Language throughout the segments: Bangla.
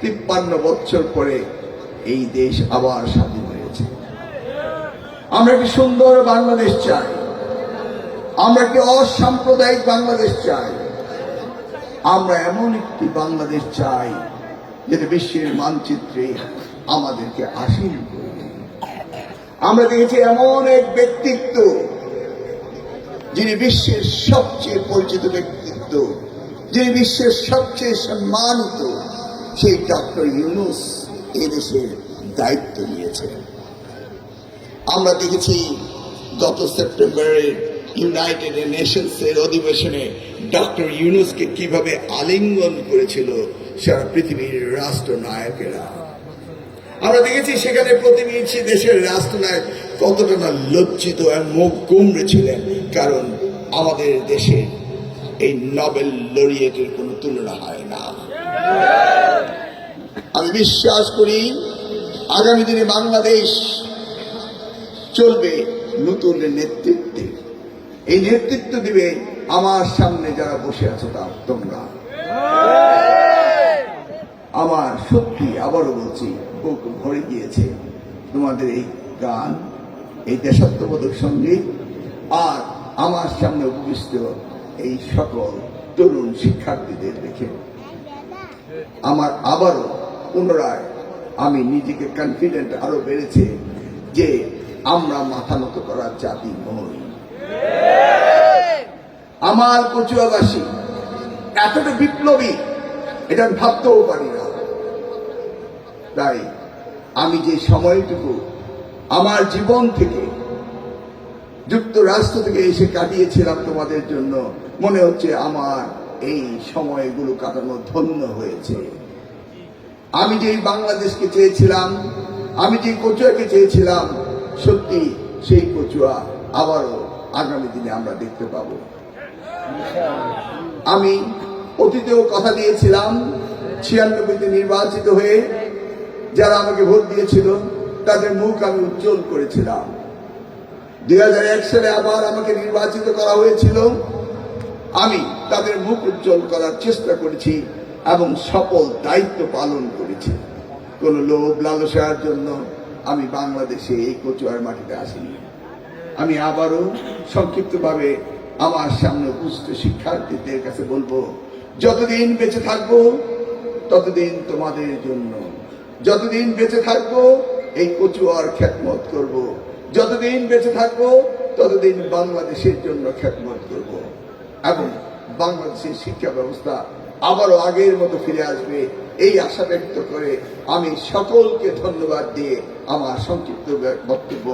তিপ্পান্ন বছর পরে এই দেশ আবার স্বাধীন হয়েছে। আমরা একটি সুন্দর বাংলাদেশ চাই। আমরা একটি অসাম্প্রদায়িক বাংলাদেশ চাই। আমরা এমন একটি বাংলাদেশ চাই যেটা বিশ্বের মানচিত্রে আমাদেরকে আসীন করবে আমরা দেখেছি এমন এক ব্যক্তিত্ব যিনি বিশ্বের সবচেয়ে পরিচিত ব্যক্তিত্ব, যিনি বিশ্বের সবচেয়ে সম্মানিত সেই ডক্টর ইউনুস এদেশের দায়িত্ব নিয়েছেন আমরা দেখেছি গত সেপ্টেম্বরে ইউনাইটেড নেশনস এর অধিবেশনে ডক্টর ইউনুসকে কীভাবে আলিঙ্গন করেছিল সারা পৃথিবীর রাষ্ট্রনায়কেরা। আমরা দেখেছি সেখানে প্রতিনিধি দেশের রাষ্ট্রনায়ক কতটা না লজ্জিত আর মুখ কুমড়ে ছিলেন, কারণ আমাদের দেশে এই নবেল লরিয়েটের কোনো তুলনা হয় না। আমি বিশ্বাস করি, আগামী দিনে বাংলাদেশ চলবে নতুন নেতৃত্বে। এই নেতৃত্ব দিবে আমার সামনে যারা বসে আছো তা তোমরা। আমার সত্যি আবারও বলছি, বুক ভরে গিয়েছে তোমাদের এই গান, এই দেশাত্মবোধক সংগীত, আর আমার সামনে উপবিষ্ট এই সকল তরুণ শিক্ষার্থীদের দেখে। আমার আবারও পুনরায় আমি নিজেকে কনফিডেন্ট আরও বেড়েছে যে আমরা মাথা নত করার জাতি নই। আমার কচুয়াবাসী এতটা বিপ্লবী, এটা ভাবতেও পারি না। তাই আমি যে সময়টুকু আমার জীবন থেকে যুক্তরাষ্ট্র থেকে এসে কাটিয়েছিলাম তোমাদের জন্য। মনে হচ্ছে আমার এই সময়গুলো কাটানো ধন্য হয়েছে। আমি যেই বাংলাদেশকে চেয়েছিলাম, আমি যে কচুয়াকে চেয়েছিলাম, সত্যি সেই কচুয়া আবারও আগামী দিনে আমরা দেখতে পাবো। আমি অতীতেও কথা দিয়েছিলাম, ছিয়ানব্বইতে নির্বাচিত হয়ে যারা আমাকে ভোট দিয়েছিল, তাদের মুখ আমি উজ্জ্বল করেছিলাম। দুই হাজার এক সালে আবার আমাকে নির্বাচিত করা হয়েছিল। আমি তাদের মুখ উজ্জ্বল করার চেষ্টা করেছি এবং সফল দায়িত্ব পালন করেছি। কোন লোভ লালসার জন্য আমি বাংলাদেশে এই কচুয়ার মাটিতে আসিনি। আমি আবারও সংক্ষিপ্তভাবে আমার সামনে উপস্থিত শিক্ষার্থীদের কাছে বলব, যতদিন বেঁচে থাকব, ততদিন তোমাদের জন্য, যতদিন বেঁচে থাকব, এই কচুয়ার খ্যাতমত করব। যতদিন বেঁচে থাকব, ততদিন বাংলাদেশের জন্য খ্যাতমত করব। এবং বাংলাদেশের শিক্ষা ব্যবস্থা আবারও আগের মতো ফিরে আসবে, এই আশা ব্যক্ত করে আমি সকলকে ধন্যবাদ দিয়ে আমার সংক্ষিপ্ত বক্তব্য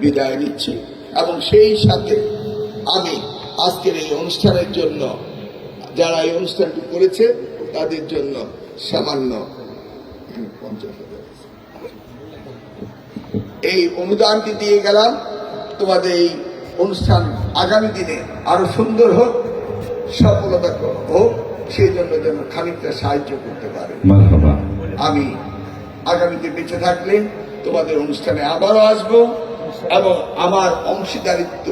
বিদায় নিচ্ছি এবং সেই সাথে আমি আজকের এই অনুষ্ঠানের জন্য, যারা এই অনুষ্ঠানটি করেছে, তাদের জন্য সামান্য পঞ্চাশ। এই অনুদানটি দিয়ে গেলাম। তোমাদের এই অনুষ্ঠান আগামী দিনে আরও সুন্দর হোক সফলতা হোক সেই জন্য যেন খানিকটা সাহায্য করতে পারে। আমি আগামীতে বেঁচে থাকলে তোমাদের অনুষ্ঠানে আবারও আসব এবং আমার অংশীদারিত্ব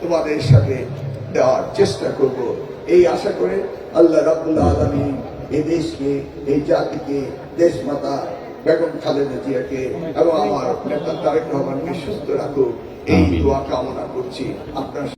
তোমাদের সাথে দেওয়ার চেষ্টা করব। এই আশা করে আল্লাহ রাবুল্লাহ আলমী এই দেশকে এই জাতিকে দেশমাতা বেগম খালেদা জিয়াকে এবং আমার নেতা তারেক রহমানকে সুস্থ রাখুক। এই দোয়া কামনা করছি। আপনার